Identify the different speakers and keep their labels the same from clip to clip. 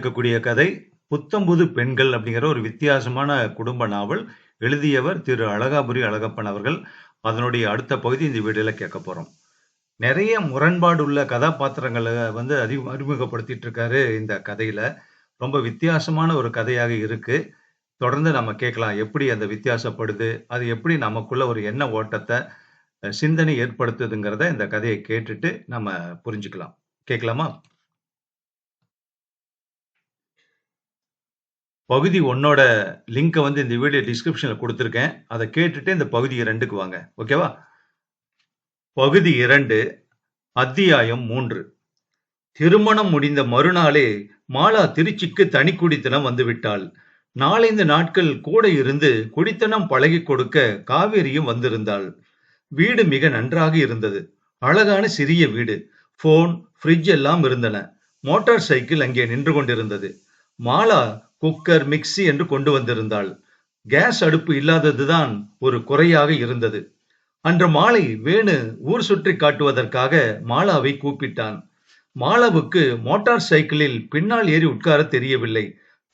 Speaker 1: இருக்கக்கூடிய கதை புத்தம்புது பெண்கள் அப்படிங்கிற ஒரு வித்தியாசமான குடும்ப நாவல் எழுதியவர் திரு அழகாபுரி அழகப்பன் அவர்கள். அதனுடைய அடுத்த பகுதி இந்த வீடியோல கேட்க போறோம். நிறைய முரண்பாடு உள்ள கதாபாத்திரங்களை வந்து அறி அறிமுகப்படுத்திட்டு இருக்காரு இந்த கதையில. ரொம்ப வித்தியாசமான ஒரு கதையாக இருக்கு. தொடர்ந்து நம்ம கேட்கலாம் எப்படி அந்த வித்தியாசப்படுது? அது எப்படி நமக்குள்ள ஒரு எண்ண ஓட்டத்தை சிந்தனை ஏற்படுத்துதுங்கிறத இந்த கதையை கேட்டுட்டு நம்ம புரிஞ்சுக்கலாம். கேட்கலாமா? பகுதி ஒன்னோட லிங்கை வந்து இந்த வீடியோ டிஸ்கிரிப்ஷன்ல கொடுத்துருக்கேன். அதை கேட்டுட்டு இந்த பகுதி இரண்டுக்கு வாங்க. ஓகேவா பகுதி இரண்டு அத்தியாயம் மூன்று. திருமணம் முடிந்த மறுநாளே மாலா திருச்சிக்கு தனி குடித்தனம் வந்துவிட்டாள். நாலைந்து நாட்கள் கூட இருந்து குடித்தனம் பழகி கொடுக்க காவேரியும் வந்திருந்தாள். வீடு மிக நன்றாக இருந்தது. அழகான சிறிய வீடு. போன் ஃப்ரிட்ஜ் எல்லாம் இருந்தன. மோட்டார் சைக்கிள் அங்கே நின்று கொண்டிருந்தது. மாலா குக்கர் மிக்ஸி என்று கொண்டு வந்திருந்தாள். கேஸ் அடுப்பு இல்லாததுதான் ஒரு குறையாக இருந்தது. அன்று மாலை வேணு ஊர் சுற்றி காட்டுவதற்காக மாலாவை கூப்பிட்டான். மாலாவுக்கு மோட்டார் சைக்கிளில் பின்னால் ஏறி உட்கார தெரியவில்லை.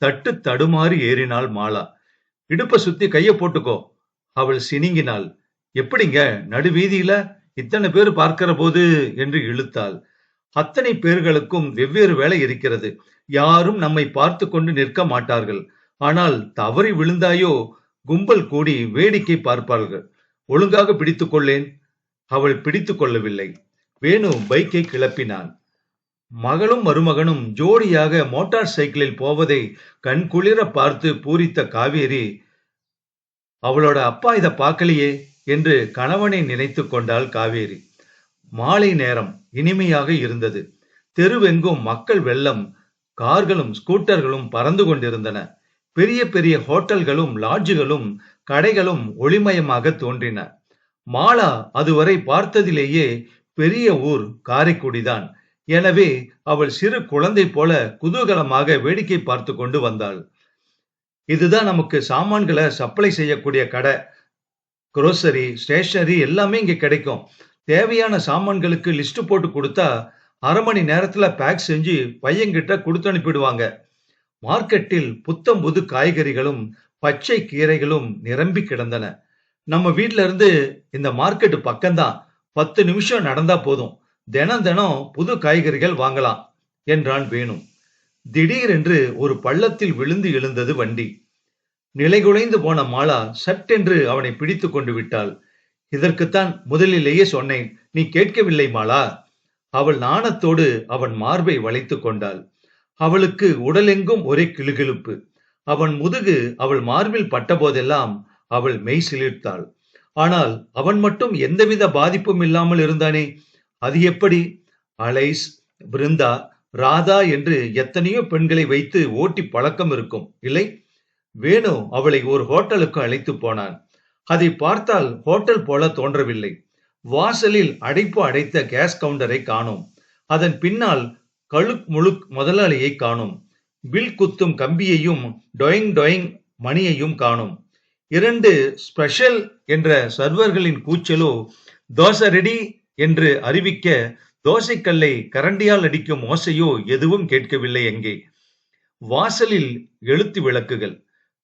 Speaker 1: தட்டு தடுமாறி ஏறினாள் மாலா. இடுப்ப சுத்தி கைய போட்டுக்கோ. அவள் சினிங்கினாள். எப்படிங்க? நடுவீதியில இத்தனை பேர் பார்க்கிற போது? என்று இழுத்தாள். அத்தனை பேர்களுக்கும் வெவ்வேறு வேலை இருக்கிறது. யாரும் நம்மை பார்த்து கொண்டு நிற்க மாட்டார்கள். ஆனால் தவறி விழுந்தாயோ? கும்பல் கூடி வேடிக்கை பார்ப்பார்கள். ஒழுங்காக பிடித்துக் கொள்ளேன். அவள் பிடித்துக் கொள்ளவில்லை. வேணு பைக்கை கிளப்பினான். மகளும் மருமகனும் ஜோடியாக மோட்டார் சைக்கிளில் போவதை கண்குளிர பார்த்து பூரித்த காவேரி அவளோட அப்பா இதை பார்க்கலையே? என்று கணவனை நினைத்து கொண்டாள் காவேரி. மாலை நேரம் இனிமையாக இருந்தது. தெருவெங்கும் மக்கள் வெள்ளம் கார்களும் ஸ்கூட்டர்களும் பறந்து கொண்டிருந்தன. பெரிய பெரிய ஹோட்டல்களும் லாட்ஜுகளும் கடைகளும் ஒளிமயமாக தோன்றின. மாலா அதுவரை பார்த்ததிலேயே பெரிய ஊர் காரைக்குடிதான். எனவே அவள் சிறு குழந்தை போல குதூகலமாக வேடிக்கை பார்த்து கொண்டு வந்தாள். இதுதான் நமக்கு சாமான்களை சப்ளை செய்யக்கூடிய கடை. குரோசரி ஸ்டேஷனரி எல்லாமே இங்க கிடைக்கும். தேவையான சாமான்களுக்கு லிஸ்ட் போட்டு கொடுத்தா அரை மணி நேரத்துல பேக் செஞ்சு பையன்கிட்ட கொடுத்து அனுப்பிடுவாங்க. மார்க்கெட்டில் புத்தம் புது காய்கறிகளும் பச்சை கீரைகளும் நிரம்பி கிடந்தன. நம்ம வீட்ல இருந்து இந்த மார்க்கெட் பக்கம்தான். பத்து நிமிஷம் நடந்தா போதும். தினம் தினம் புது காய்கறிகள் வாங்கலாம் என்றான் வேணு. திடீரென்று ஒரு பள்ளத்தில் விழுந்து எழுந்தது வண்டி. நிலைகுலைந்து போன மாலா சட்டென்று அவனை பிடித்து கொண்டு விட்டாள். இதற்குத்தான் முதலிலேயே சொன்னேன். நீ கேட்கவில்லை மாலா. அவள் நாணத்தோடு அவன் மார்பை வளைத்துக் கொண்டாள். அவளுக்கு உடலெங்கும் ஒரே கிளுகிழுப்பு. அவன் முதுகு அவள் மார்பில் பட்டபோதெல்லாம் அவள் மெய் சிலிர்த்தாள். ஆனால் அவன் மட்டும் எந்தவித பாதிப்பும் இல்லாமல் இருந்தானே? அது எப்படி? அலைஸ் பிருந்தா ராதா என்று எத்தனையோ பெண்களை வைத்து ஓட்டி பழக்கம் இருக்கும். இல்லை? வேணு அவளை ஒரு ஹோட்டலுக்கு அழைத்து போனான். அதை பார்த்தால் ஹோட்டல் போல தோன்றவில்லை. வாசலில் அடைப்பு அடைத்த கேஸ் கவுண்டரை காணோம். அதன் பின்னால் கழுக் முழுக் முதலாளியை காணோம். பில் குத்தும் கம்பியையும் டொயிங் டொயிங் மணியையும் காணோம். இரண்டு ஸ்பெஷல் என்ற சர்வர்களின் கூச்சலோ தோசை ரெடி என்று அறிவிக்க தோசைக்கல்லை கரண்டியால் அடிக்கும் ஓசையோ எதுவும் கேட்கவில்லை எங்கே வாசலில் எழுத்து விளக்குகள்.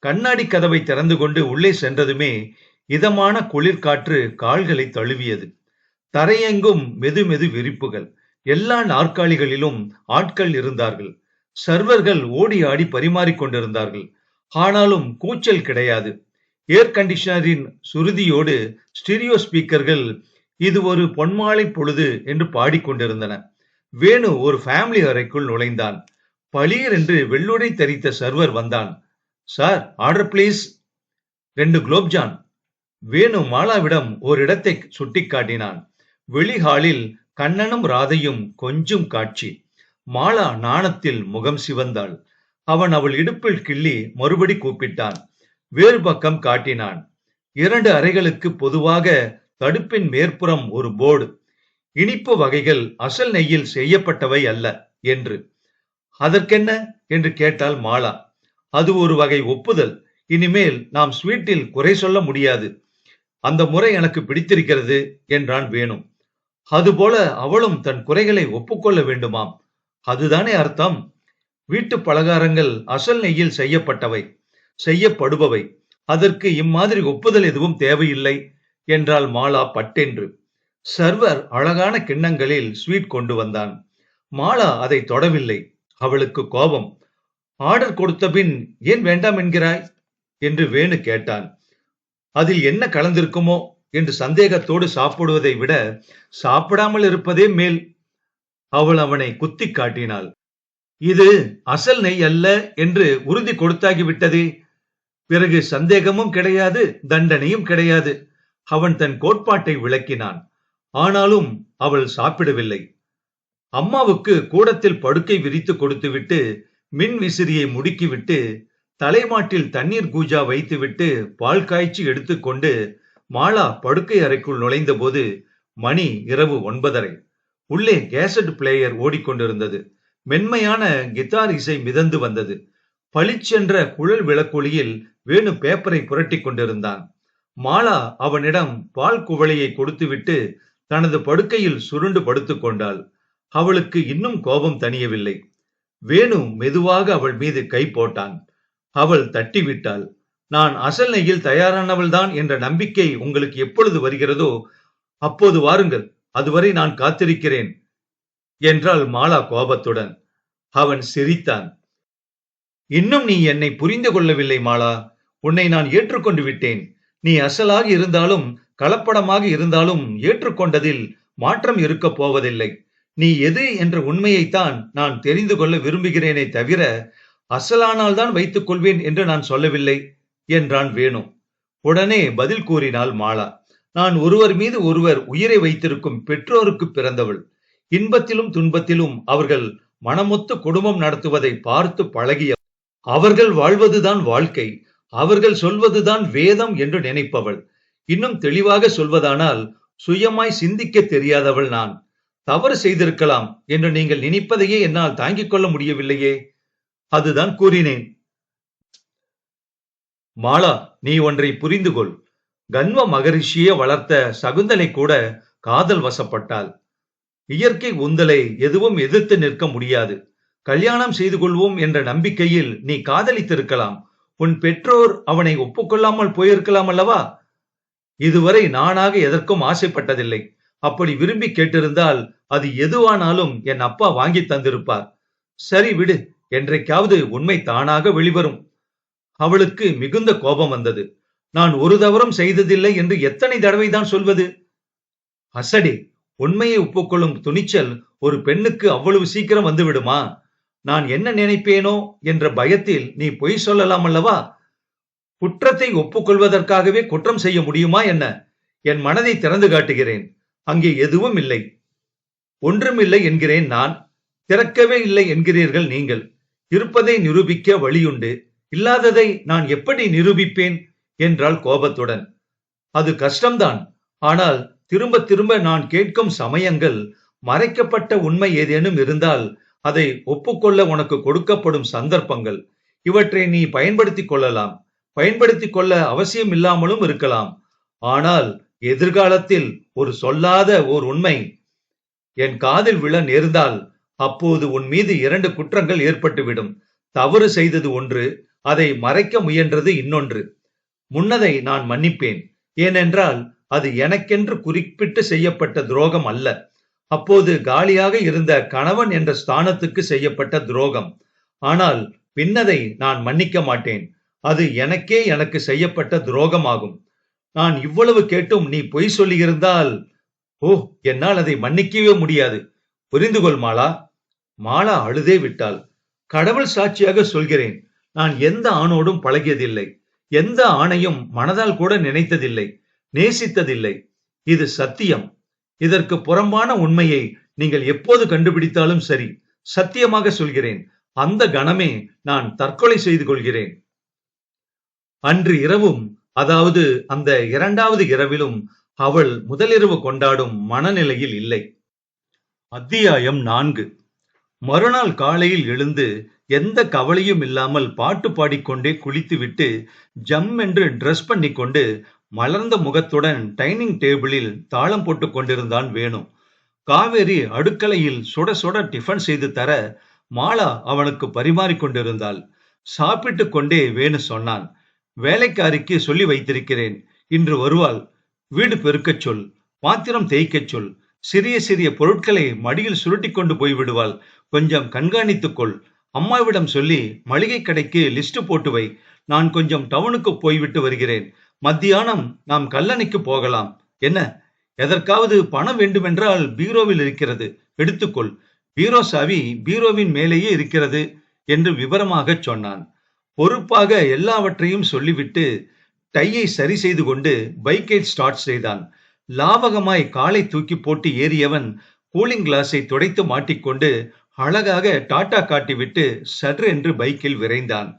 Speaker 1: கண்ணாடி கதவை திறந்து கொண்டு உள்ளே சென்றதுமே இதமான குளிர்காற்று கால்களை தழுவியது. தரையெங்கும் மெது மெது விரிப்புகள். எல்லா நாற்காலிகளிலும் ஆட்கள் இருந்தார்கள். சர்வர்கள் ஓடி ஆடி பரிமாறிக் கொண்டிருந்தார்கள். ஆனாலும் கூச்சல் கிடையாது. ஏர் கண்டிஷனரின் சுருதியோடு ஸ்டீரியோ ஸ்பீக்கர்கள் இது ஒரு பொன்மாலை பொழுது என்று பாடிக்கொண்டிருந்தன வேணு ஒரு ஃபேமிலி அறைக்குள் நுழைந்தான். பளியர் என்று வெள்ளுடை தரித்த சர்வர் வந்தான். சார் ஆர்டர் ப்ளீஸ் ரெண்டு குலோப்ஜான் வேணு மாலாவிடம் ஒரு இடத்தை சுட்டிக்காட்டினான். வெளிஹாலில் கண்ணனும் ராதையும் கொஞ்சம் காட்சி. மாலா நாணத்தில் முகம் சிவந்தாள். அவன் அவள் இடுப்பில் கிள்ளி மறுபடி கூப்பிட்டான். வேறு பக்கம் காட்டினான். இரண்டு அறைகளுக்கு பொதுவாக தடுப்பின் மேற்புறம் ஒரு போர்டு. இனிப்பு வகைகள் அசல் நெய்யில் செய்யப்பட்டவை அல்ல என்று. அதற்கென்ன? என்று கேட்டாள் மாலா. அது ஒரு வகை ஒப்புதல். இனிமேல் நாம் ஸ்வீட்டில் குறை சொல்ல முடியாது. அந்த முறை எனக்கு பிடித்திருக்கிறது என்றான் வேணு. அதுபோல அவளும் தன் குறைகளை ஒப்புக்கொள்ள வேண்டுமாம். அதுதானே அர்த்தம்? வீட்டு பலகாரங்கள் அசல் நெய்யில் செய்யப்பட்டவை செய்யப்படுபவை. அதற்கு இம்மாதிரி ஒப்புதல் எதுவும் தேவையில்லை என்றாள் மாலா பட்டென்று. சர்வர் அழகான கிண்ணங்களில் ஸ்வீட் கொண்டு வந்தான். மாலா அதை தொடவில்லை. அவளுக்கு கோபம். ஆர்டர் கொடுத்த பின் ஏன் வேண்டாம் என்கிறாய்? என்று வேணு கேட்டான். அதில் என்ன கலந்திருக்குமோ என்று சந்தேகத்தோடு சாப்பிடுவதை விட சாப்பிடாமல் இருப்பதே மேல். அவள் அவனை குத்தி காட்டினாள். இது அசல் நெய் அல்ல என்று உறுதி கொடுத்தாகிவிட்டது பிறகு சந்தேகமும் கிடையாது தண்டனையும் கிடையாது. அவன் தன் கோட்பாட்டை விளக்கினான். ஆனாலும் அவள் சாப்பிடவில்லை. அம்மாவுக்கு கூடத்தில் படுக்கை விரித்து கொடுத்துவிட்டு மின் விசிறியை முடுக்கிவிட்டு தலைமாட்டில் தண்ணீர் கூஜா வைத்துவிட்டு பால் காய்ச்சி எடுத்துக்கொண்டு மாலா படுக்கை அறைக்குள் நுழைந்தபோது மணி இரவு ஒன்பதரை. உள்ளே கேசட் பிளேயர் ஓடிக்கொண்டிருந்தது. மென்மையான கிட்டார் இசை மிதந்து வந்தது. பளிச்சென்ற குழல் விளக்கொலியில் வேணு பேப்பரை புரட்டிக் கொண்டிருந்தான். மாலா அவனிடம் பால் குவளையை கொடுத்துவிட்டு தனது படுக்கையில் சுருண்டு படுத்துக் கொண்டாள். அவளுக்கு இன்னும் கோபம் தணியவில்லை. வேணு மெதுவாக அவள் மீது கை போட்டான். அவள் தட்டிவிட்டாள். நான் அசல் நெய்யில் தயாரானவள்தான் என்ற நம்பிக்கை உங்களுக்கு எப்பொழுது வருகிறதோ அப்போது வாருங்கள். அதுவரை நான் காத்திருக்கிறேன் என்றாள் மாலா கோபத்துடன். அவன் சிரித்தான். இன்னும் நீ என்னை புரிந்து கொள்ளவில்லை மாலா. உன்னை நான் ஏற்றுக்கொண்டு விட்டேன். நீ அசலாக இருந்தாலும் கலப்படமாக இருந்தாலும் ஏற்றுக்கொண்டதில் மாற்றம் இருக்கப் போவதில்லை. நீ எது என்ற உண்மையைத்தான் நான் தெரிந்து கொள்ள விரும்புகிறேனே தவிர அசலானால் தான் வைத்துக் கொள்வேன் என்று நான் சொல்லவில்லை என்றான் வேணு. உடனே பதில் கூறினாள் மாலா நான் ஒருவர் மீது ஒருவர் உயிரை வைத்திருக்கும் பெற்றோருக்கு பிறந்தவள். இன்பத்திலும் துன்பத்திலும் அவர்கள் மனமொத்து குடும்பம் நடத்துவதை பார்த்து பழகிய அவர்கள் வாழ்வதுதான் வாழ்க்கை. அவர்கள் சொல்வதுதான் வேதம் என்று நினைப்பவள். இன்னும் தெளிவாக சொல்வதானால் சுயமாய் சிந்திக்க தெரியாதவள் நான். தவறு செய்திருக்கலாம் என்று நீங்கள் நினைப்பதையே என்னால் தாங்கிக் கொள்ள முடியவில்லையே. அதுதான் கூறினேன். மாலா நீ ஒன்றை புரிந்து கொள் கன்வ மகரிஷியே வளர்த்த சகுந்தலை கூட காதல் வசப்பட்டாள். இயற்கை உந்தலை எதுவும் எதிர்த்து நிற்க முடியாது. கல்யாணம் செய்து கொள்வோம் என்ற நம்பிக்கையில் நீ காதலித்திருக்கலாம். உன் பெற்றோர் அவனை ஒப்புக்கொள்ளாமல் போயிருக்கலாம் அல்லவா? இதுவரை நானாக எதற்கும் ஆசைப்பட்டதில்லை. அப்படி விரும்பி கேட்டிருந்தால் அது எதுவானாலும் என் அப்பா வாங்கி தந்திருப்பார். சரி விடு என்றைக்காவது உண்மை தானாக வெளிவரும். அவளுக்கு மிகுந்த கோபம் வந்தது. நான் ஒரு தவறும் செய்ததில்லை என்று எத்தனை தடவை தான் சொல்வது? அசடி உண்மையை ஒப்புக்கொள்ளும் துணிச்சல் ஒரு பெண்ணுக்கு அவ்வளவு சீக்கிரம் வந்துவிடுமா? நான் என்ன நினைப்பேனோ என்ற பயத்தில் நீ பொய் சொல்லலாம் அல்லவா? குற்றத்தை ஒப்புக்கொள்வதற்காகவே குற்றம் செய்ய முடியுமா என்ன? என் மனதை திறந்து காட்டுகிறேன். அங்கே எதுவும் இல்லை. ஒன்றுமில்லை என்கிறேன் நான். திறக்கவே இல்லை என்கிறீர்கள் நீங்கள். இருப்பதை நிரூபிக்க வழியுண்டு. இல்லாததை நான் எப்படி நிரூபிப்பேன்? என்றாள் கோபத்துடன். அது கஷ்டம்தான். ஆனால் திரும்ப திரும்ப நான் கேட்கும் சமயங்கள் மறைக்கப்பட்ட உண்மை ஏதேனும் இருந்தால் அதை ஒப்புக்கொள்ள உனக்கு கொடுக்கப்படும் சந்தர்ப்பங்கள். இவற்றை நீ பயன்படுத்திக் கொள்ளலாம். பயன்படுத்திக் கொள்ள அவசியம் இல்லாமலும் இருக்கலாம். ஆனால் எதிர்காலத்தில் ஒரு சொல்லாத ஓர் உண்மை. என் காதில் விழ நேர்ந்தால் அப்போது உன் மீது இரண்டு குற்றங்கள் ஏற்பட்டுவிடும். தவறு செய்தது ஒன்று அதை மறைக்க முயன்றது இன்னொன்று. முன்னதை நான் மன்னிப்பேன். ஏனென்றால் அது எனக்கென்று குறிப்பிட்டு செய்யப்பட்ட துரோகம் அல்ல. அப்போது காலியாக இருந்த கணவன் என்ற ஸ்தானத்துக்கு செய்யப்பட்ட துரோகம். ஆனால் பின்னதை நான் மன்னிக்க மாட்டேன். அது எனக்கே எனக்கு செய்யப்பட்ட துரோகமாகும். நான் இவ்வளவு கேட்டும் நீ பொய் சொல்லியிருந்தால் ஓ என்னால் அதை மன்னிக்கவே முடியாது. புரிந்து கொள் மாலா மாலா அழுதே விட்டாள். கடவுள் சாட்சியாக சொல்கிறேன் நான் எந்த ஆணோடும் பழகியதில்லை. எந்த ஆணையும் மனதால் கூட நினைத்ததில்லை நேசித்ததில்லை. இது சத்தியம். இதற்கு புறம்பான உண்மையை நீங்கள் எப்போது கண்டுபிடித்தாலும் சரி சத்தியமாக சொல்கிறேன். அந்த கணமே நான் தற்கொலை செய்து கொள்கிறேன். அன்று இரவும் அதாவது அந்த இரண்டாவது இரவிலும் அவள் முதலிரவு கொண்டாடும் மனநிலையில் இல்லை. அத்தியாயம் நான்கு. மறுநாள் காலையில் எழுந்து எந்த கவலையும் இல்லாமல் பாட்டு பாடிக்கொண்டே குளித்துவிட்டு ஜம் என்று ட்ரெஸ் பண்ணிக்கொண்டு மலர்ந்த முகத்துடன் டைனிங் டேபிளில் தாளம் போட்டு கொண்டிருந்தான் வேணு. காவேரி அடுக்கலையில் சுட சுட டிஃபன் செய்து தர மாலா அவனுக்கு பரிமாறிக் கொண்டிருந்தாள். கொண்டே வேணு சொன்னான். வேலைக்காரிக்கு சொல்லி வைத்திருக்கிறேன். இன்று வருவாள். வீடு பெருக்கச் சொல். பாத்திரம் தேய்க்கச் சொல். சிறிய சிறிய பொருட்களை மடியில் சுருட்டி கொண்டு போய் விடுவாள் கொஞ்சம் கண்காணித்துக் கொள். அம்மாவிடம் சொல்லி மளிகை கடைக்கு லிஸ்ட் போட்டு வை. நான் கொஞ்சம் டவுனுக்கு போய்விட்டு வருகிறேன். மத்தியானம் நாம் கல்லணைக்கு போகலாம். என்ன? எதற்காவது பணம் வேண்டுமென்றால் பீரோவில் இருக்கிறது. எடுத்துக்கொள் பீரோ சாவி பீரோவின் மேலேயே இருக்கிறது என்று விவரமாகச் சொன்னான். பொறுப்பாக எல்லாவற்றையும் சொல்லிவிட்டு டையை சரி செய்து கொண்டு பைக்கை ஸ்டார்ட் செய்தான். லாவகமாய் காலை தூக்கி போட்டு ஏறியவன் கூலிங் கிளாஸை துடைத்து மாட்டிக்கொண்டு அழகாக டாட்டா காட்டிவிட்டு சற்று என்று பைக்கில் விரைந்தான்.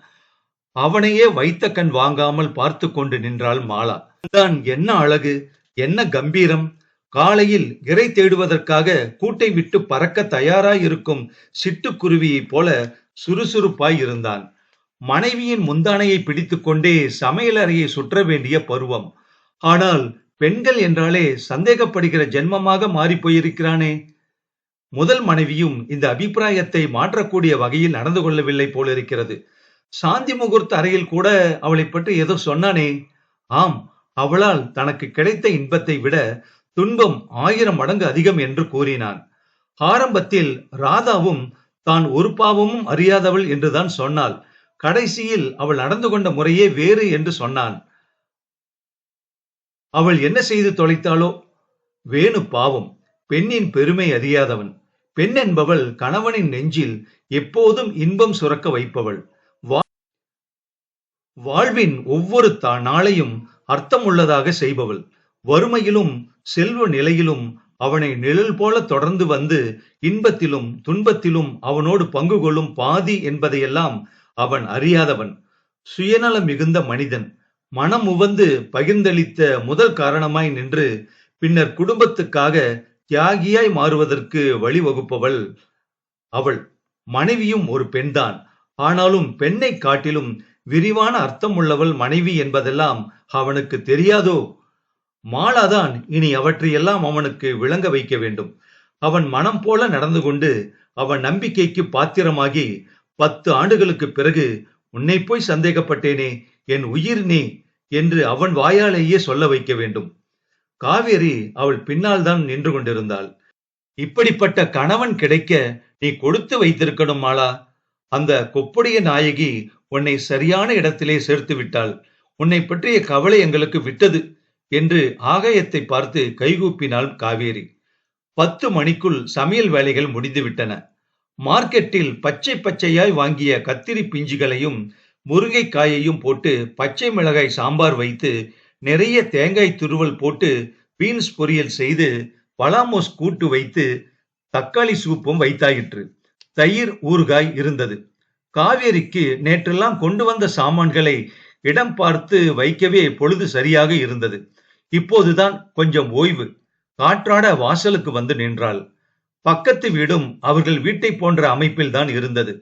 Speaker 1: அவனையே வைத்த கண் வாங்காமல் பார்த்து கொண்டு நின்றாள் மாலா. தான் என்ன அழகு? என்ன கம்பீரம்? காலையில் இறை தேடுவதற்காக கூட்டை விட்டு பறக்க தயாராயிருக்கும் சிட்டுக்குருவியைப் போல சுறுசுறுப்பாய் இருந்தான். மனைவியின் முந்தானையை பிடித்துக்கொண்டே சமையலறையை சுற்ற வேண்டிய பருவம். ஆனால் பெண்கள் என்றாலே சந்தேகப்படுகிற ஜென்மமாக மாறி போயிருக்கிறானே. முதல் மனைவியும் இந்த அபிப்பிராயத்தை மாற்றக்கூடிய வகையில் நடந்து கொள்ளவில்லை போலிருக்கிறது. சாந்தி முகூர்த்த அறையில் கூட அவளை பற்றி ஏதோ சொன்னானே. ஆம் அவளால் தனக்கு கிடைத்த இன்பத்தை விட துன்பம் ஆயிரம் மடங்கு அதிகம் என்று கூறினான். ஆரம்பத்தில் ராதாவும் தான் ஒரு பாவமும் அறியாதவள் என்றுதான் சொன்னாள். கடைசியில் அவள் நடந்து கொண்ட முறையே வேறு என்று சொன்னான். அவள் என்ன செய்து தொலைத்தாளோ? வேணு பாவம் பெண்ணின் பெருமை அறியாதவன் பெண் என்பவள் கணவனின் நெஞ்சில் எப்போதும் இன்பம் சுரக்க வைப்பவள். வாழ்வின் ஒவ்வொரு நாளையும் நாளையும் அர்த்தமுள்ளதாக செய்பவள். வறுமையிலும் செல்வ நிலையிலும் அவனை நிழல் போல தொடர்ந்து வந்து இன்பத்திலும் துன்பத்திலும் அவனோடு பங்கு கொள்ளும் பாதி என்பதையெல்லாம் அவன் அறியாதவன். சுயநலம் மிகுந்த மனிதன். மனம் உவந்து பகிர்ந்தளித்த முதல் காரணமாய் நின்று பின்னர் குடும்பத்துக்காக தியாகியாய் மாறுவதற்கு வழிவகுப்பவள் அவள். மனைவியும் ஒரு பெண்தான். ஆனாலும் பெண்ணை காட்டிலும் விரிவான அர்த்தம் உள்ளவள் மனைவி என்பதெல்லாம் அவனுக்கு தெரியாதோ? மாலாதான் இனி அவற்றையெல்லாம் அவனுக்கு விளங்க வைக்க வேண்டும். அவன் மனம் போல நடந்து கொண்டு அவன் நம்பிக்கைக்கு பாத்திரமாகி பத்து ஆண்டுகளுக்கு பிறகு உன்னை போய் சந்தேகப்பட்டேனே என் உயிர் நீ என்று அவன் வாயாலேயே சொல்ல வைக்க வேண்டும். காவேரி அவள் பின்னால் தான் நின்று கொண்டிருந்தாள். இப்படிப்பட்ட கணவன் கிடைக்க நீ கொடுத்து வைத்திருக்கணும் மாலா. அந்த கொப்புடைய நாயகி உன்னை சரியான இடத்திலே சேர்த்து விட்டாள். உன்னை பற்றிய கவலை எங்களுக்கு விட்டது என்று ஆகாயத்தை பார்த்து கைகூப்பினாள் காவேரி. பத்து மணிக்குள் சமையல் வேலைகள் முடிந்துவிட்டன. மார்க்கெட்டில் பச்சை பச்சையாய் வாங்கிய கத்திரி பிஞ்சுகளையும் முருங்கைக்காயையும் போட்டு பச்சை மிளகாய் சாம்பார் வைத்து நிறைய தேங்காய் துருவல் போட்டு பீன்ஸ் பொரியல் செய்து பலாமோஸ் கூட்டு வைத்து தக்காளி சூப்பும் வைத்தாயிற்று. தயிர் ஊறுகாய் இருந்தது. காவேரிக்கு நேற்றெல்லாம் கொண்டு வந்த சாமான்களை இடம் பார்த்து வைக்கவே பொழுது சரியாக இருந்தது. இப்போதுதான் கொஞ்சம் ஓய்வு. காற்றாட வாசலுக்கு வந்து நின்றாள். பக்கத்து வீடும் அவர்கள் வீட்டை போன்ற அமைப்பில் தான் இருந்தது.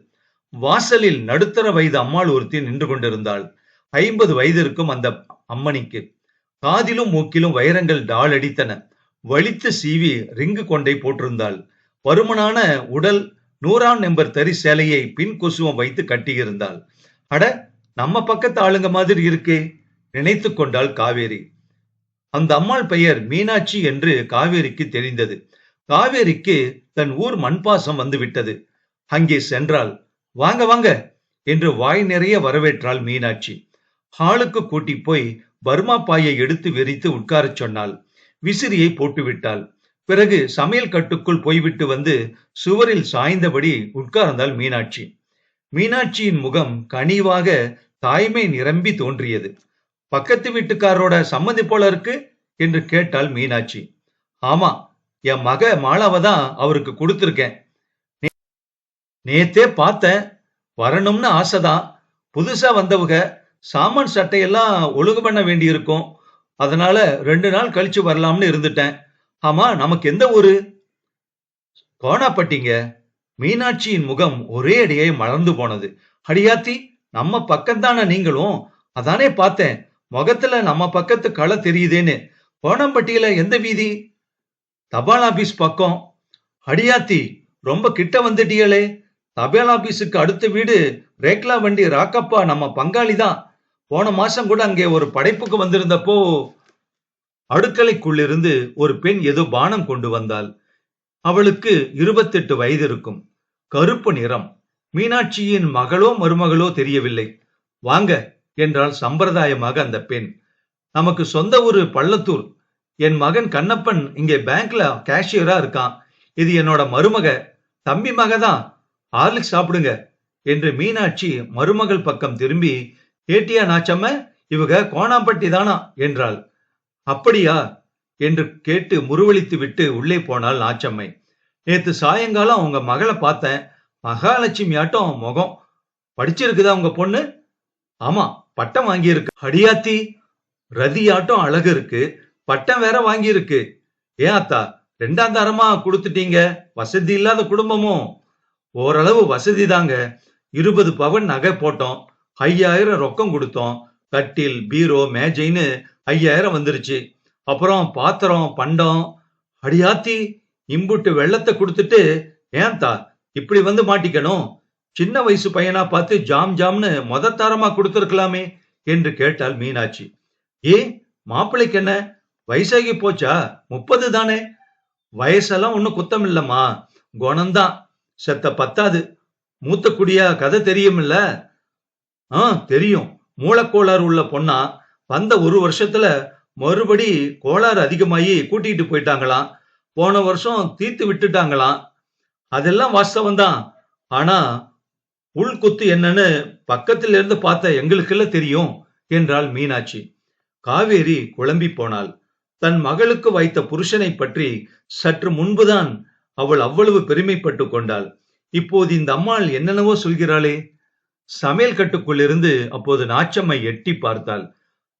Speaker 1: வாசலில் நடுத்தர வயது அம்மாள் ஒருத்தி நின்று கொண்டிருந்தாள். ஐம்பது வயது இருக்கும் அந்த அம்மணிக்கு. காதிலும் மூக்கிலும் வைரங்கள் டால் அடித்தன. வலித்து சீவி ரிங்கு கொண்டை போட்டிருந்தாள். பருமனான உடல் நூறாம் நம்பர் தறி சேலையை பின் கொசுவம் வைத்து கட்டியிருந்தாள். அட நம்ம பக்கத்து ஆளுங்க மாதிரி இருக்கே நினைத்து கொண்டாள் காவேரி. அந்த அம்மாள் பெயர் மீனாட்சி என்று காவேரிக்கு தெரிந்தது. காவேரிக்கு தன் ஊர் மண்பாசம் வந்துவிட்டது. அங்கே சென்றாள். வாங்க வாங்க என்று வாய் நிறைய வரவேற்றாள் மீனாட்சி. ஹாலுக்கு கூட்டி போய் பர்மா பாயை எடுத்து விரித்து உட்காரச் சொன்னாள். விசிறியை போட்டுவிட்டாள். பிறகு சமையல் கட்டுக்குள் போய்விட்டு வந்து சுவரில் சாய்ந்தபடி உட்கார்ந்தாள் மீனாட்சி. மீனாட்சியின் முகம் கனிவாக தாய்மை நிரம்பி தோன்றியது. பக்கத்து வீட்டுக்காரரோட சம்மதி போல இருக்கு? என்று கேட்டாள் மீனாட்சி. ஆமா என் மக மாலாவை தான் அவருக்கு கொடுத்துருக்கேன். நேத்தே பார்த்தேன். வரணும்னு ஆசைதான். புதுசா வந்தவங்க சாமான் சட்டையெல்லாம் ஒழுங்கு பண்ண வேண்டியிருக்கும். அதனால ரெண்டு நாள் கழிச்சு வரலாம்னு இருந்துட்டேன். ஆமா நமக்கு எந்த ஊரு? கோணாப்பட்டிங்க. மீனாட்சியின் முகம் ஒரே அடியே மலர்ந்து போனது. அடியாத்தி நம்ம பக்கம்தானே நீங்களும்? அதானே பார்த்தேன். முகத்துல நம்ம பக்கத்து களை தெரியுதேன்னு. கோணம்பட்டியில எந்த வீதி? தபால் ஆபீஸ் பக்கம். அடியாத்தி ரொம்ப கிட்ட வந்துட்டீங்களே தபேல் ஆபீஸுக்கு அடுத்த வீடு ரேக்லா வண்டி ராக்கப்பா நம்ம பங்காளி தான். போன மாசம் கூட அங்கே ஒரு படைப்புக்கு வந்திருந்தப்போ அடுக்கலைக்குள்ளிருந்து ஒரு பெண் ஏதோ பானம் கொண்டு வந்தாள். அவளுக்கு இருபத்தெட்டு வயது இருக்கும். கருப்பு நிறம். மீனாட்சியின் மகளோ மருமகளோ தெரியவில்லை. வாங்க என்றால் சம்பிரதாயமாக அந்த பெண். நமக்கு சொந்த ஊர் பள்ளத்தூர். என் மகன் கண்ணப்பன் இங்கே பேங்க்ல கேஷியரா இருக்கான். இது என்னோட மருமக. தம்பி மகதான். ஹார்லிக்ஸ் சாப்பிடுங்க என்று மீனாட்சி மருமகள் பக்கம் திரும்பி ஏட்டியா நாச்சம்ம இவக கோணாம்பட்டி தானா? என்றாள். அப்படியா? என்று கேட்டு முருவளித்து விட்டு உள்ளே போனாள் நாச்சம்மை. நேத்து சாயங்காலம் உங்க மகளை பார்த்தேன். மகாலட்சுமி ஆட்டம் முகம். படிச்சிருக்குதா உங்க பொண்ணு? ஆமா பட்டம் வாங்கியிருக்கு. அடியாத்தி ரதி ஆட்டம் அழகு இருக்கு. பட்டம் வேற வாங்கியிருக்கு. ஏன் அத்தா ரெண்டாம் தரமா கொடுத்துட்டீங்க? வசதி இல்லாத குடும்பமும் ஓரளவு வசதி தாங்க இருபது பவன் நகை போட்டோம். ஐயாயிரம் ரொக்கம் கொடுத்தோம். கட்டில் பீரோ மேஜைன்னு ஐயாயிரம் வந்துருச்சு. அப்புறம் பாத்திரம் பண்டம் அடியாத்தி இம்புட்டு வெள்ளத்தை கொடுத்துட்டு ஏன் தா இப்படி வந்து மாட்டிக்கணும்? சின்ன வயசு பையனா பார்த்து ஜாம் ஜாம்னு மொத தாரமா கொடுத்துருக்கலாமே என்று கேட்டாள் மீனாட்சி. ஏ மாப்பிள்ளைக்கு என்ன? வயசாகி போச்சா? முப்பது தானே? வயசெல்லாம் ஒன்னும் குத்தம் இல்லம்மா குணம்தான். செத்த பத்தாது. மூத்த குடியா கதை தெரியுமில்ல? ஆ தெரியும். மூலக்கோளாறு உள்ள பொண்ணா வந்த ஒரு வருஷத்துல மறுபடி கோளாறு அதிகமாகி கூட்டிட்டு போயிட்டாங்களாம். போன வருஷம் தீர்த்து விட்டுட்டாங்களாம். அதெல்லாம் வாஸ்தவம் தான். ஆனா உள்குத்து என்னன்னு பக்கத்துல இருந்து பார்த்த எங்களுக்கெல்லாம் தெரியும் என்றாள் மீனாட்சி. காவேரி குழம்பி போனாள். தன் மகளுக்கு வைத்த புருஷனை பற்றி சற்று முன்புதான் அவள் அவ்வளவு பெருமைப்பட்டு கொண்டாள். இப்போது இந்த அம்மாள் என்னென்னவோ சொல்கிறாளே? சமையல் கட்டுக்குள்ளிருந்து அப்போது நாச்சம்மை எட்டி பார்த்தாள்.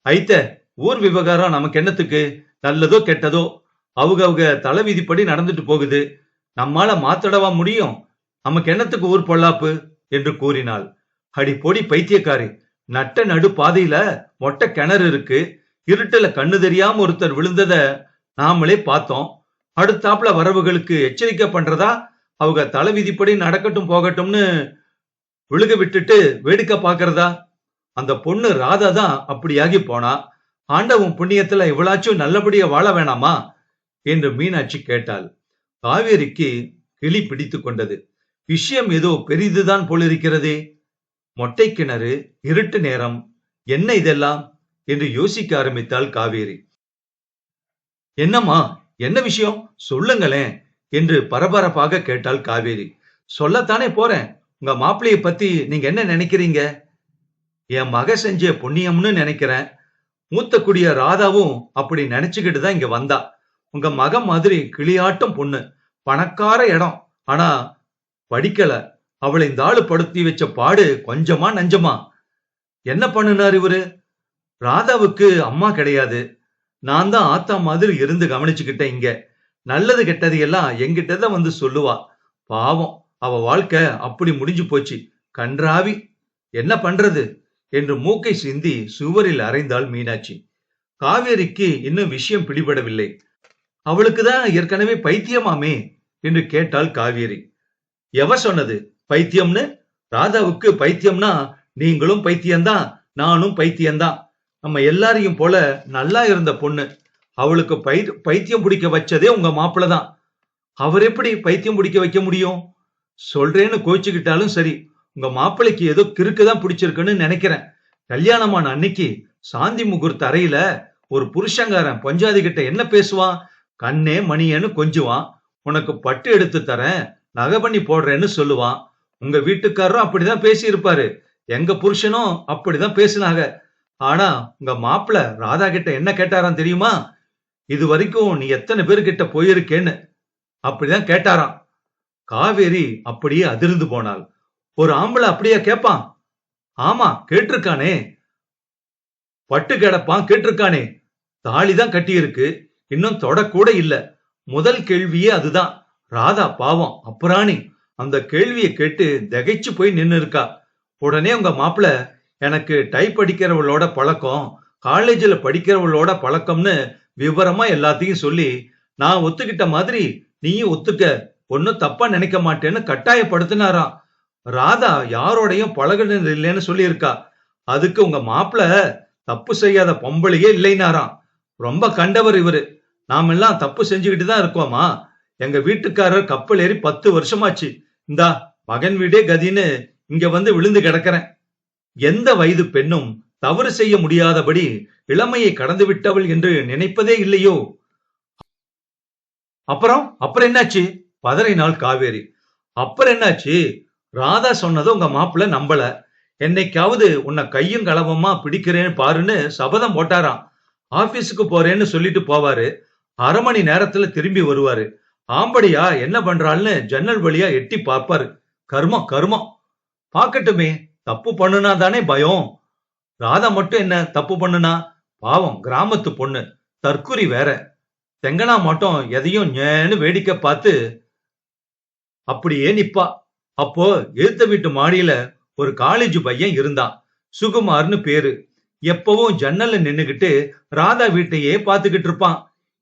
Speaker 1: ஐத்த ஊர் விவகாரம் நமக்கு என்னத்துக்கு? நல்லதோ கெட்டதோ? அவங்க அவங்க தலை விதிப்படி நடந்துட்டு போகுது. நம்மால மாத்தடவா முடியும்? நமக்கு என்னத்துக்கு ஊர் பொல்லாப்பு? என்று கூறினாள். அடி பொடி பைத்தியக்காரி நட்ட நடு பாதையில மொட்டை கிணறு இருக்கு. இருட்டுல கண்ணு தெரியாம ஒருத்தர் விழுந்தத நாமளே பார்த்தோம். அடுத்தாப்புல வரவுகளுக்கு எச்சரிக்கை பண்றதா? அவங்க தலை விதிப்படி நடக்கட்டும் போகட்டும்னு விழுக விட்டுட்டு வேடிக்கை பாக்குறதா அந்த பொண்ணு ராதா தான் அப்படியாகி போனா ஆண்டவன் புண்ணியத்துல இவ்வளாச்சும் நல்லபடியா வாழ வேணாமா? என்று மீனாட்சி கேட்டாள். காவேரிக்கு கிளி பிடித்து கொண்டது. விஷயம் ஏதோ பெரிதுதான் போலிருக்கிறதே. மொட்டை கிணறு இருட்டு நேரம் என்ன இதெல்லாம்? என்று யோசிக்க ஆரம்பித்தாள் காவேரி. என்னம்மா என்ன விஷயம்? சொல்லுங்களேன் என்று பரபரப்பாக கேட்டாள் காவேரி. சொல்லத்தானே போறேன் உங்க மாப்பிள்ளைய பத்தி நீங்க என்ன நினைக்கிறீங்க? என் மக செஞ்ச புண்ணியம்னு நினைக்கிறேன். மூத்த குடிய ராதாவும் அப்படி நினைச்சுக்கிட்டு தான் இங்க வந்தா. உங்க மக மாதிரி கிளியாட்டம் பொண்ணு பணக்கார இடம். ஆனா படிக்கல. அவளை இந்த ஆளு படுத்தி வச்ச பாடு கொஞ்சமா நஞ்சமா. என்ன பண்ணினார் இவரு? ராதாவுக்கு அம்மா கிடையாது. நான் தான் ஆத்தா மாதிரி இருந்து கவனிச்சுக்கிட்டேன் இங்க. நல்லது கெட்டது எல்லாம் என்கிட்ட தான் வந்து சொல்லுவா. பாவம் அவ வாழ்க்கை அப்படி முடிஞ்சு போச்சு. கன்றாவி என்ன பண்றது? என்று மூக்கை சிந்தி சுவரில் அறைந்தாள் மீனாட்சி. காவேரிக்கு இன்னும் விஷயம் பிடிபடவில்லை. அவளுக்கு தான் ஏற்கனவே பைத்தியமாமே என்று கேட்டாள் காவேரி. எவ சொன்னது? பைத்தியம்னு? ராதாவுக்கு பைத்தியம்னா நீங்களும் பைத்தியம்தான் நானும் பைத்தியம்தான். நம்ம எல்லாரையும் போல நல்லா இருந்த பொண்ணு. அவளுக்கு பை பைத்தியம் பிடிக்க வச்சதே உங்க மாப்பிள்ள தான். அவர் எப்படி பைத்தியம் பிடிக்க வைக்க முடியும்? சொல்றேன்னு கோச்சுக்கிட்டாலும் சரி உங்க மாப்பிள்ளைக்கு ஏதோ கிறுக்கு தான் பிடிச்சிருக்குன்னு நினைக்கிறேன். கல்யாணமான அன்னைக்கு சாந்தி முகூர்த்த அறையில ஒரு புருஷங்காரன் பஞ்சாதி கிட்ட என்ன பேசுவான்? கண்ணே மணியன்னு கொஞ்சுவான். உனக்கு பட்டு எடுத்து தரேன் நகை பண்ணி போடுறேன்னு சொல்லுவான். உங்க வீட்டுக்காரரும் அப்படிதான் பேசியிருப்பாரு. எங்க புருஷனும் அப்படிதான் பேசினாங்க. ஆனா உங்க மாப்பிள்ள ராதா கிட்ட என்ன கேட்டாராம் தெரியுமா? இது வரைக்கும் நீ எத்தனை பேர்கிட்ட போயிருக்கேன்னு. அப்படிதான் கேட்டாராம். காவேரி அப்படியே அதிர்ந்து போனாள். ஒரு ஆம்பளை அப்படியே கேட்பான் ஆமா கேட்டிருக்கானே. பட்டு கிடப்பான் கேட்டிருக்கானே. தாலிதான் கட்டியிருக்கு. இன்னும் தொடக்கூட இல்ல. முதல் கேள்வியே அதுதான். ராதா பாவம் அப்புறாணி. அந்த கேள்வியை கேட்டு திகைச்சு போய் நின்னு இருக்கா உடனே உங்க மாப்பிள்ள எனக்கு டைப் படிக்கிறவளோட பழக்கம் காலேஜில் படிக்கிறவளோட பழக்கம்னு விவரமா எல்லாத்தையும் சொல்லி நான் ஒத்துக்கிட்ட மாதிரி நீயும் ஒத்துக்க ஒன்னும் தப்பா நினைக்க மாட்டேன்னு கட்டாயப்படுத்தினாராம் ராதா யாரோடையும் பழகினது இல்லைன்னு சொல்லியிருக்கா. அதுக்கு உங்க மாப்பிள தப்பு செய்யாத பொம்பளையே இல்லைனாராம். ரொம்ப கண்டவர் இவரு. நாமெல்லாம் தப்பு செஞ்சுக்கிட்டு தான் இருக்கோமா? எங்க வீட்டுக்காரர் கப்பல் ஏறி பத்து வருஷமாச்சு. இந்தா மகன் வீடே கதின்னு இங்க வந்து விழுந்து கிடக்கிறேன். எந்த வயது பெண்ணும் தவறு செய்ய முடியாதபடி இளமையை கடந்து விட்டவள் என்று நினைப்பதே இல்லையோ? அப்புறம் அப்புறம் என்னாச்சு? பதறினாள் காவேரி. அப்புறம் என்னாச்சு? ராதா சொன்னதை உங்க மாப்பிள்ள நம்பல. என்னைக்காவது உன்னை கையும் களவமா பிடிக்கிறேன்னு பாருன்னு சபதம் போட்டாராம். ஆபீஸுக்கு போறேன்னு சொல்லிட்டு போவாரு. அரை மணி நேரத்துல திரும்பி வருவாரு. ஆம்படியா என்ன பண்றாள்னு ஜன்னல் வழியா எட்டி பார்ப்பாரு. கர்மம் கர்மம். பாக்கட்டுமே தப்பு பண்ணுனா தானே பயம். ராதா மட்டும் என்ன தப்பு பண்ணுனா? பாவம் கிராமத்து பொண்ணு. தற்குறி வேற. செங்கனா மட்டும் எதையும் ஏன்னு வேடிக்கை பார்த்து அப்படியே நிப்பா. அப்போ எழுத்த வீட்டு மாடியில ஒரு காலேஜ் பையன் இருந்தான். சுகுமார்னு பேரு. எப்பவும் ஜன்னல்ல நின்னுகிட்டு ராதா வீட்டையே பாத்துக்கிட்டு இருப்பான்.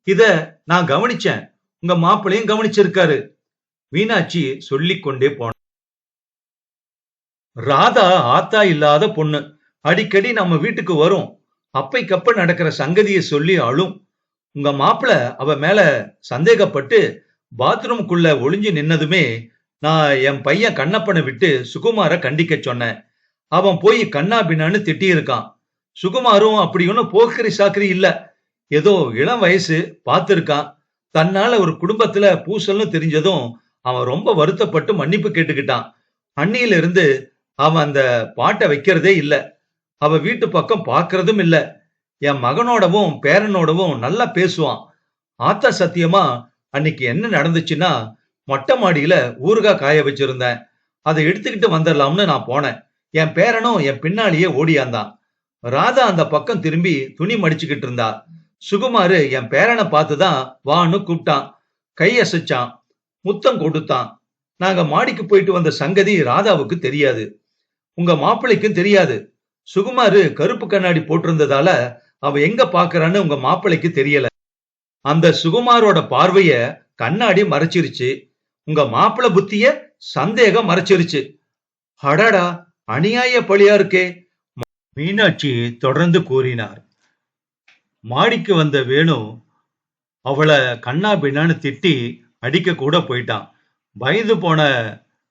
Speaker 1: இத நான் கவனிச்சேன். உங்க மாப்பிள்ளையும் கவனிச்சிருக்காரு. மீனாட்சி சொல்லிக்கொண்டே போன ராதா ஆத்தா இல்லாத பொண்ணு. அடிக்கடி நம்ம வீட்டுக்கு வரும். அப்பைக்கப்ப நடக்கிற சங்கதியை சொல்லி அழும். உங்க மாப்பிள அவ மேல சந்தேகப்பட்டு பாத்ரூம்குள்ள ஒளிஞ்சு நின்னதுமே நான் என் பையன் கண்ணப்பனை விட்டு சுகுமார கண்டிக்க சொன்னேன். அவன் போய் கண்ணா பின்னான்னு திட்டியிருக்கான். சுகுமாரும் அப்படி ஒன்னும் போக்கிரி சாக்கிரி இல்ல. ஏதோ இளம் வயசு பார்த்திருக்கான். தன்னால ஒரு குடும்பத்துல பூசல்னு தெரிஞ்சதும் அவன் ரொம்ப வருத்தப்பட்டு மன்னிப்பு கேட்டுக்கிட்டான். அன்னியிலிருந்து அவன் அந்த பாட்டை வைக்கிறதே இல்ல. அவ வீட்டு பக்கம் பார்க்கறதும் இல்ல. என் மகனோடவும் பேரனோடவும் நல்லா பேசுவான். ஆத்தா சத்தியமா அன்னைக்கு என்ன நடந்துச்சுன்னா மொட்டை மாடியில ஊறுகாய் காய வச்சிருந்தேன். அதை எடுத்துக்கிட்டு வந்துடலாம்னு நான் போனேன். என் பேரனும் என் பின்னாலேயே ஓடியாந்தான். ராதா அந்த பக்கம் திரும்பி துணி மடிச்சுக்கிட்டு இருந்தா. சுகுமாரு என் பேரனை பார்த்துதான் வான்னு கூப்பிட்டான். கையசைச்சான் முத்தம் கொடுத்தான். நாங்க மாடிக்கு போயிட்டு வந்த சங்கதி ராதாவுக்கு தெரியாது. உங்க மாப்பிள்ளைக்கும் தெரியாது. சுகுமாரு கருப்பு கண்ணாடி போட்டிருந்ததால அவ எங்க பாக்குறான்னு உங்க மாப்பிள்ளைக்கு தெரியல. அந்த சுகுமாரோட பார்வைய கண்ணாடி மறைச்சிருச்சு. உங்க மாப்பிள்ள புத்திய சந்தேகம் மறைச்சிருச்சு. அடடா அநியாய பழியா இருக்கே. மீனாட்சி தொடர்ந்து கூறினார். மாடிக்கு வந்த வேணு அவளை கண்ணா பின்னான்னு திட்டி அடிக்க கூட போயிட்டான். பயந்து போன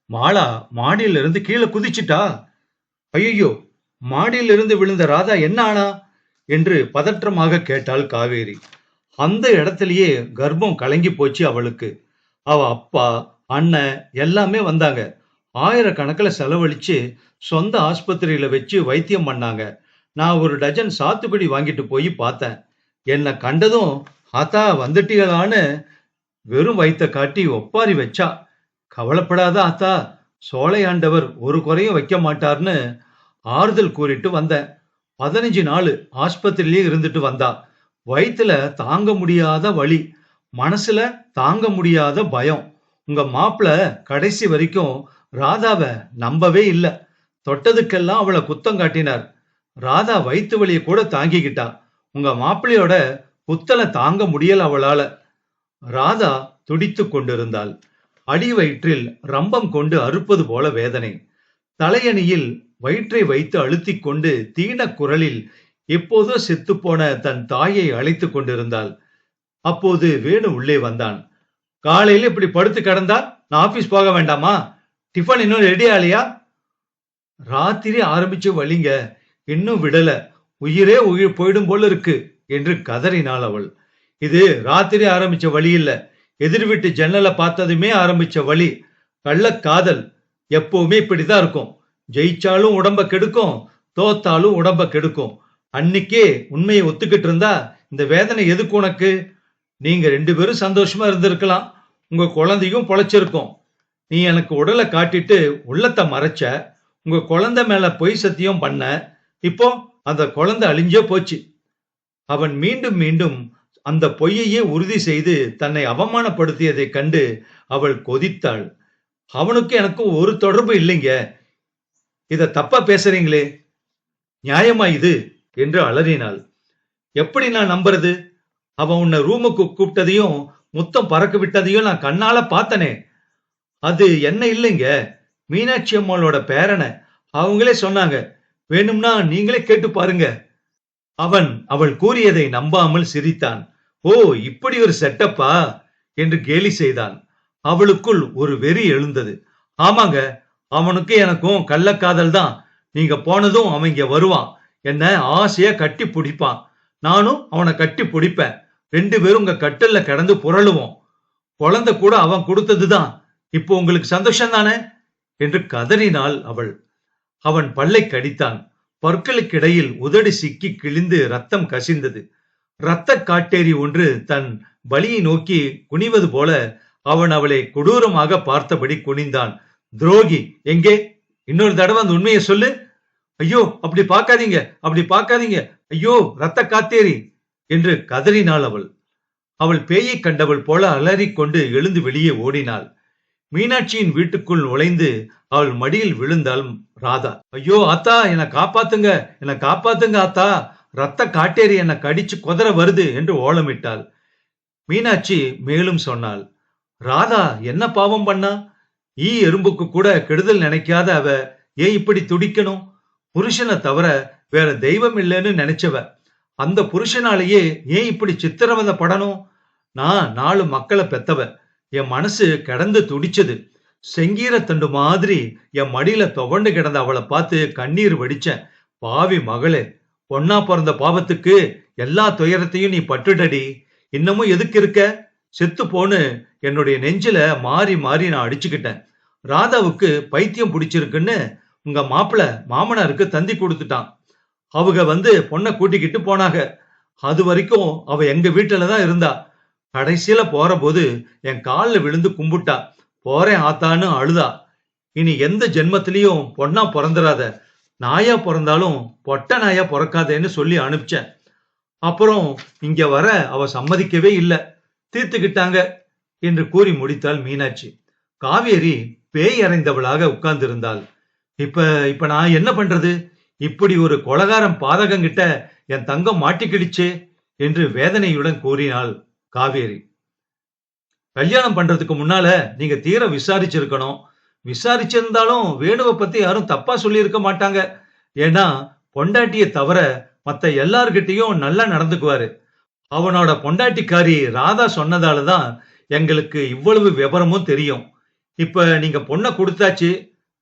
Speaker 1: மாலா மாடியிலிருந்து கீழே குதிச்சிட்டா. ஐயோ மாடியிலிருந்து விழுந்த ராதா என்ன ஆனா என்று பதற்றமாக கேட்டாள் காவேரி. அந்த இடத்திலேயே கர்ப்பம் கலங்கி போச்சு அவளுக்கு. அவ அப்பா அண்ணன் எல்லாமே வந்தாங்க. ஆயிரக்கணக்கில் செலவழிச்சு சொந்த ஆஸ்பத்திரியில வச்சு வைத்தியம் பண்ணாங்க. நான் ஒரு டஜன் சாத்துக்குடி வாங்கிட்டு போய் பார்த்தேன். என்னை கண்டதும் ஆத்தா வந்துட்டீங்களான்னு வெறும் வயிற்ற காட்டி ஒப்பாரி வச்சா. கவலைப்படாத ஆத்தா சோலையாண்டவர் ஒரு குறையும் வைக்க மாட்டார்னு ஆறுதல் கூறிட்டு வந்தேன் பதினஞ்சு நாள் ஆஸ்பத்திரியிலே இருந்துட்டு வந்தா. வயித்துல தாங்க முடியாத வலி மனசுல தாங்க முடியாத பயம். உங்க மாப்பிள கடைசி வரைக்கும் ராதாவ நம்பவே இல்ல. தொட்டதுக்கெல்லாம் அவளை குத்தம் காட்டினார். ராதா வயிற்று வலியை கூட தாங்கிக்கிட்டா. உங்க மாப்பிள்ளையோட குத்தலை தாங்க முடியல அவளால. ராதா துடித்து கொண்டிருந்தாள். அடி வயிற்றில் ரம்பம் கொண்டு அறுப்பது போல வேதனை. தலையணியில் வயிற்றை வைத்து அழுத்திக் கொண்டு தீன குரலில் எப்போதோ செத்துப்போன தன் தாயை அழைத்து கொண்டிருந்தாள். அப்போது வேணு உள்ளே வந்தான். காலையில இப்படி படுத்து கிடந்தா நான் ஆபீஸ் போக வேண்டாமா? டிஃபன் இன்னும் ரெடி ஆலையா ராத்திரி ஆரம்பிச்சு வலிங்க. இன்னும் விடல. உயிரே உயிர் போயிடும் போல இருக்கு என்று கதறினாள் அவள். இது ராத்திரி ஆரம்பிச்ச வழி இல்ல. எதிர்வீட்டு ஜன்னலை பார்த்ததுமே ஆரம்பிச்ச வழி கள்ளக்காதல் எப்பவுமே இப்படிதான் இருக்கும். ஜெயிச்சாலும் உடம்ப கெடுக்கும். தோத்தாலும் உடம்ப கெடுக்கும். அன்னைக்கே உண்மையை ஒத்துக்கிட்டு இருந்தா இந்த வேதனை எதுக்கு உனக்கு? நீங்க ரெண்டு பேரும் சந்தோஷமா இருந்திருக்கலாம். உங்க குழந்தையும் பொழைச்சிருக்கும். நீ எனக்கு உடலை காட்டிட்டு உள்ளத்தை மறைச்ச. உங்க குழந்தை மேல பொய் சத்தியம் பண்ண. இப்போ அந்த குழந்தை அழிஞ்சே போச்சு. அவன் மீண்டும் மீண்டும் அந்த பொய்யையே உறுதி செய்து தன்னை அவமானப்படுத்தியதைக் கண்டு அவள் கொதித்தாள். அவனுக்கு எனக்கும் ஒரு தொடர்பு இல்லைங்க. இத தப்பா பேசுறீங்களே? நியாயமா இது? என்று அலறினாள். எப்படி நான் நம்புறது? அவன் உன்னை ரூமுக்கு கூப்பிட்டதையும் முத்தம் பறக்க விட்டதையும் நான் கண்ணால பார்த்தனே. அது என்ன இல்லைங்க? மீனாட்சி அம்மாளோட பேரனை அவங்களே சொன்னாங்க. வேணும்னா நீங்களே கேட்டு பாருங்க. அவன் அவள் கூறியதை நம்பாமல் சிரித்தான். ஓ இப்படி ஒரு செட்டப்பா? என்று கேலி செய்தான். அவளுக்குள் ஒரு வெறி எழுந்தது. ஆமாங்க அவனுக்கு எனக்கும் கள்ளக்காதல் தான். நீங்க போனதும் அவன் இங்க வருவான். என்ன ஆசையா கட்டி பிடிப்பான். நானும் அவனை கட்டி பிடிப்பேன். ரெண்டு பேரும் உங்க கட்டல்ல கிடந்து புரளுவோம். குழந்தை கூட அவன் கொடுத்ததுதான் இப்போ உங்களுக்கு சந்தோஷம் தானே? என்று கதறினாள் அவள். அவன் பல்லை கடித்தான். பற்களுக்கிடையில் உதடு சிக்கி கிழிந்து ரத்தம் கசிந்தது. இரத்த காட்டேரி ஒன்று தன் வலியை நோக்கி குனிவது போல அவன் அவளை கொடூரமாக பார்த்தபடி குனிந்தான். துரோகி எங்கே? இன்னொரு தடவை அந்த உண்மையை சொல்லு. ஐயோ அப்படி பார்க்காதீங்க அப்படி பார்க்காதீங்க. ஐயோ ரத்த காத்தேரி என்று கதறினாள் அவள். அவள் பேயை கண்டவள் போல அலறிக்கொண்டு எழுந்து வெளியே ஓடினாள். மீனாட்சியின் வீட்டுக்குள் நுழைந்து அவள் மடியில் விழுந்தாள் ராதா. ஐயோ ஆத்தா என்னை காப்பாத்துங்க என்னை காப்பாத்துங்க ஆத்தா. ரத்த காட்டேரி என்னை கடிச்சு குதற வருது என்று ஓலமிட்டாள். மீனாட்சி மேலும் சொன்னாள் ராதா என்ன பாவம் பண்ணா? ஈ எறும்புக்கு கூட கெடுதல் நினைக்காத அவ. ஏன் இப்படி துடிக்கணும்? புருஷனை தவிர வேற தெய்வம் இல்லைன்னு நினைச்சவ. அந்த புருஷனாலேயே ஏன் இப்படி சித்திரவதை படணும் நான் நாலு மக்களை பெத்தவ. என் மனசு கிடந்து துடிச்சது. செங்கீர தண்டு மாதிரி என் மடியில துவண்டு கிடந்த அவளை பார்த்து கண்ணீர் வடிச்சேன். பாவி மகளே பொண்ணா பிறந்த பாவத்துக்கு எல்லா துயரத்தையும் நீ பட்டுடடி இன்னமும் எதுக்கு இருக்க? செத்து போன்னு என்னுடைய நெஞ்சில மாறி மாறி நான் அடிச்சுக்கிட்டேன். ராதாவுக்கு பைத்தியம் பிடிச்சிருக்குன்னு உங்க மாப்பிள மாமனாருக்கு தந்தி கொடுத்துட்டான். அவங்க வந்து பொண்ணை கூட்டிக்கிட்டு போனாங்க. அது வரைக்கும் அவ எங்க வீட்டுல தான் இருந்தா. கடைசியில போற போது என் காலில் விழுந்து கும்பிட்டா. போறேன் ஆத்தான்னு அழுதா. இனி எந்த ஜென்மத்திலையும் பொண்ணா பிறந்துடாத நாயா பிறந்தாலும் பொட்டை நாயா பிறக்காதேன்னு சொல்லி அனுப்பிச்சேன். அப்புறம் இங்க வர அவ சம்மதிக்கவே இல்லை. தீர்த்துக்கிட்டாங்க என்று கூறி முடித்தாள் மீனாட்சி. காவேரி பேய் அறைந்தவளாக உட்கார்ந்திருந்தாள். இப்ப இப்ப நான் என்ன பண்றது? இப்படி ஒரு கொலகாரம் பாதகங்கிட்ட என் தங்கம் மாட்டிக்கிடுச்சே என்று வேதனையுடன் கூறினாள் காவேரி. கல்யாணம் பண்றதுக்கு முன்னால நீங்க தீர விசாரிச்சிருக்கணும். விசாரிச்சிருந்தாலும் வேணுவை பத்தி யாரும் தப்பா சொல்லியிருக்க மாட்டாங்க. ஏன்னா பொண்டாட்டிய தவிர மத்த எல்லார்கிட்டையும் நல்லா நடந்துக்குவாரு. அவனோட பொண்டாட்டிக்காரி ராதா சொன்னதால தான் எங்களுக்கு இவ்வளவு விவரமும் தெரியும். இப்ப நீங்க பொண்ணை கொடுத்தாச்சு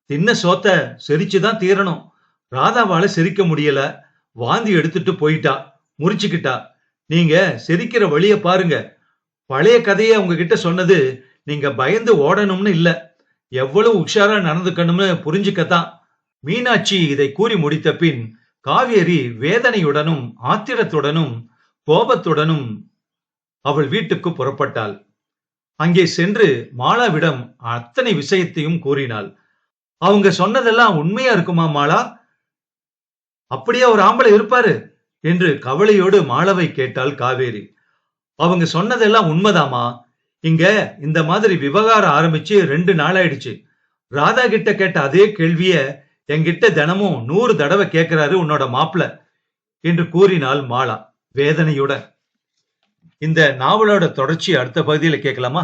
Speaker 1: தின்ன சோத்த செரிச்சு தான் தீரணும். ராதாவால செரிக்க முடியல வாந்தி எடுத்துட்டு போயிட்டா முறிச்சுக்கிட்டா. நீங்க செரிக்கிற வழிய பாருங்க. பழைய கதையை உங்ககிட்ட சொன்னது நீங்க பயந்து ஓடணும்னு இல்லை. எவ்வளவு உஷாரா நடந்துக்கணும்னு புரிஞ்சுக்கத்தான் மீனாட்சி இதை கூறி முடித்த பின் காவேரி வேதனையுடனும் ஆத்திரத்துடனும் கோபத்துடனும் அவள் வீட்டுக்கு புறப்பட்டாள். அங்கே சென்று மாலாவிடம் அத்தனை விஷயத்தையும் கூறினாள். அவங்க சொன்னதெல்லாம் உண்மையா இருக்குமா மாலா? அப்படியே ஒரு ஆம்பளை இருப்பாரு? என்று கவலையோடு மாலவை கேட்டாள் காவேரி. அவங்க சொன்னதெல்லாம் உண்மைதாமா? இங்க இந்த மாதிரி விவகாரம் ஆரம்பிச்சு ரெண்டு நாள் ஆயிடுச்சு ராதா கிட்ட கேட்ட அதே கேள்விய என்கிட்ட தினமும் நூறு தடவை கேட்கிறாரு உன்னோட மாப்பிள என்று கூறினாள் மாலா வேதனையுடன் இந்த நாவலோட தொடர்ச்சி அடுத்த பகுதியில கேட்கலாமா